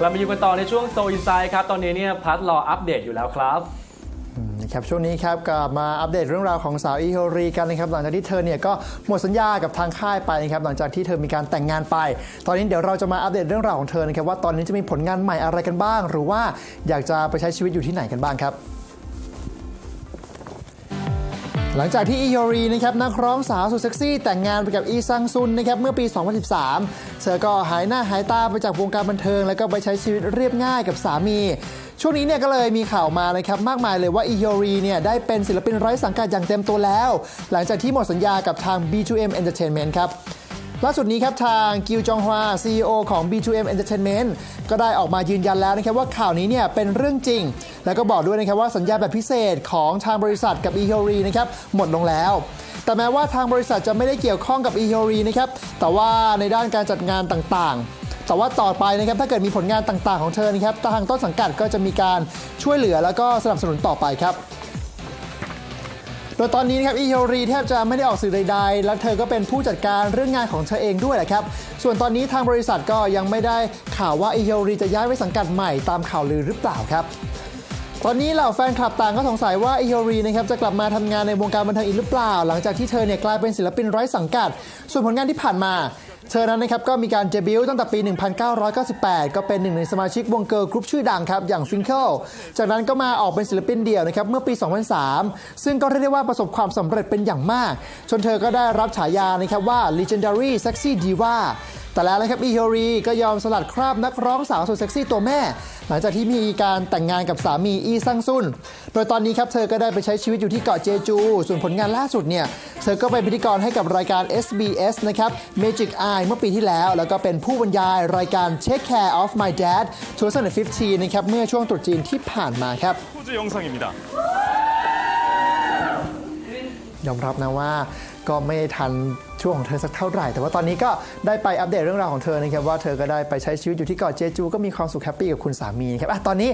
กลับมาอยู่กันต่อในช่วงโซอินไซด์ครับ ตอนนี้เนี่ยพัดรออัปเดตอยู่แล้วครับนะครับช่วงนี้ครับกลับมาอัปเดตเรื่องราวของสาวอีโฮรีกันนะครับหลังจากที่เธอเนี่ยก็หมดสัญญากับทางค่ายไปนะครับหลังจากที่เธอมีการแต่งงานไป ตอนนี้เดี๋ยวเราจะมาอัปเดตเรื่องราวของเธอนะครับว่าตอนนี้จะมีผลงานใหม่อะไรกันบ้าง หรือว่าอยากจะไปใช้ชีวิตอยู่ที่ไหนกันบ้างครับ หลังจากที่อีโยรีนะครับนักร้องสาวสุดเซ็กซี่ แต่งงานไปกับอีซังซุนนะครับเมื่อปี 2013 เธอก็หายหน้าหายตาไปจากวงการบันเทิง แล้วก็ไปใช้ชีวิตเรียบง่ายกับสามี ช่วงนี้เนี่ยก็เลยมีข่าวมานะครับมากมายเลยว่าอีโยรีเนี่ยได้เป็นศิลปินไร้สังกัดอย่างเต็มตัวแล้ว หลังจากที่หมดสัญญากับทาง B2M Entertainment ครับ ล่าสุดนี้ครับทางกิวจองฮวา CEO ของ B2M Entertainment ก็ได้ออกมายืนยันแล้วนะครับว่าข่าวนี้เนี่ยเป็นเรื่องจริง แล้วก็บอกด้วยนะครับว่าสัญญาแบบพิเศษของทางบริษัทกับ e h o r i นะครับหมดลงแล้ว แต่แม้ว่าทางบริษัทจะไม่ได้เกี่ยวข้องกับ e h o r i นะครับแต่ว่าในด้านการจัดงานต่างๆแต่ว่าต่อไปนะครับถ้าเกิดมีผลงานต่างๆของเธอนะครับทางต้นสังกัดก็จะมีการช่วยเหลือแล้วก็สนับสนุนต่อไปครับ โดยตอนนี้นะครับอีโยรีแทบจะไม่ได้ออกสื่อใดๆ และเธอก็เป็นผู้จัดการเรื่องงานของเธอเองด้วยแหละครับ ส่วนตอนนี้ทางบริษัทก็ยังไม่ได้ข่าวว่าอีโยรีจะย้ายไปสังกัดใหม่ตามข่าวลือหรือเปล่าครับ ตอนนี้เหล่าแฟนคลับต่างก็สงสัยว่าอีโยรีนะครับจะกลับมาทำงานในวงการบันเทิงอีกหรือเปล่า หลังจากที่เธอเนี่ยกลายเป็นศิลปินไร้สังกัด ส่วนผลงานที่ผ่านมา เธอนั้นนะครับก็มีการเดบิวตั้งแต่ปี 1998 ก็เป็นหนึ่งในสมาชิกวงเกิร์ลกรุ๊ปชื่อดังครับ อย่างฟิงเกิลจากนั้นก็มาออกเป็นศิลปินเดี่ยวนะครับเมื่อปี 2003 ซึ่งก็เรียกได้ว่าประสบความสำเร็จเป็นอย่างมาก จนเธอก็ได้รับฉายานะครับว่า legendary sexy diva แต่แล้วนะครับอีฮโอรีก็ยอมสลัดคราบนักร้องสาวสุดเซ็กซี่ตัวแม่ หลังจากที่มีการแต่งงานกับสามีอีซังซุน โดยตอนนี้ครับเธอก็ได้ไปใช้ชีวิตอยู่ที่เกาะเจจู ส่วนผลงานล่าสุดเนี่ย เธอก็เป็นพิธีกรให้กับรายการ SBS นะครับ Magic Eye เมื่อปีที่แล้ว แล้วก็เป็นผู้บรรยายรายการ Take Care of My Dad 2015นะครับเมื่อช่วงตรุษจีนที่ผ่านมาครับยอมรับนะว่าก็ไม่ทัน ช่วงของเธอสักเท่าไหร่ แต่ว่าตอนนี้ก็ได้ไปอัปเดตเรื่องราวของเธอนะครับว่าเธอก็ได้ไปใช้ชีวิตอยู่ที่เกาะเจจู ก็มีความสุขแฮปปี้กับคุณสามีครับอะตอนนี้